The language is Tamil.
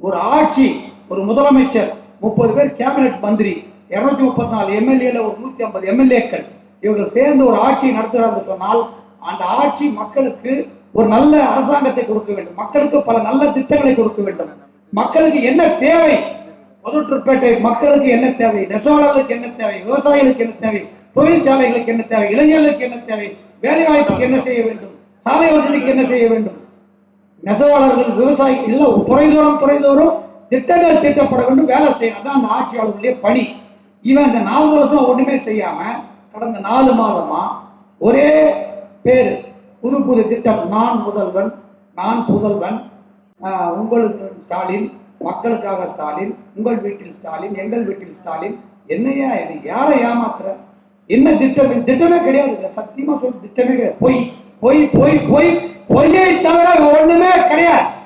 ஒரு ஆட்சி ஒரு முதலமைச்சர் முப்பது பேர் கேபினெட் மந்திரி இருநூத்தி முப்பத்தி நாலு எம்எல்ஏல ஒரு நூத்தி ஐம்பது எம்எல்ஏக்கள் இவர்கள் சேர்ந்து ஒரு ஆட்சியை நடத்துகிறார்கள் சொன்னால் அந்த ஆட்சி மக்களுக்கு ஒரு நல்ல அரசாங்கத்தை கொடுக்க வேண்டும். மக்களுக்கு பல நல்ல திட்டங்களை கொடுக்க வேண்டும். மக்களுக்கு என்ன தேவை? புதுற்றுப்பேட்டை மக்களுக்கு என்ன தேவை? நெசவாளர்களுக்கு என்ன தேவை? விவசாயிகளுக்கு என்ன தேவை? தொழிற்சாலைகளுக்கு என்ன தேவை? இளைஞர்களுக்கு என்ன தேவை? வேலைவாய்ப்புக்கு என்ன செய்ய வேண்டும்? சாலை வசதிக்கு என்ன செய்ய வேண்டும்? நெசவாளர்கள் விவசாயிகள் எல்லாம் துறைதோறும் துறைதோறும் திட்டங்கள் தீட்டப்பட வேண்டும் வேலை செய்யணும் தான் அந்த ஆட்சியாளர்களுடைய பணி. இவன் இந்த நாலு வருஷம் ஒன்றுமே செய்யாம கடந்த நாலு மாதமா ஒரே பேர் புது புது திட்டம் நான் முதல்வன் நான் புதல்வன் உங்களுக்கு ஸ்டாலின் மக்களுக்காக ஸ்டாலின் உங்கள் வீட்டில் ஸ்டாலின் எங்கள் வீட்டில் ஸ்டாலின் என்னையா இது யாரை ஏமாத்துற? என்ன திட்டம் திட்டமே கிடையாது சத்தியமா சொல்லி திட்டமே கிடையாது. பொய் பொய் பொய் பொய் பொய்யை தவிர ஒண்ணுமே கிடையாது.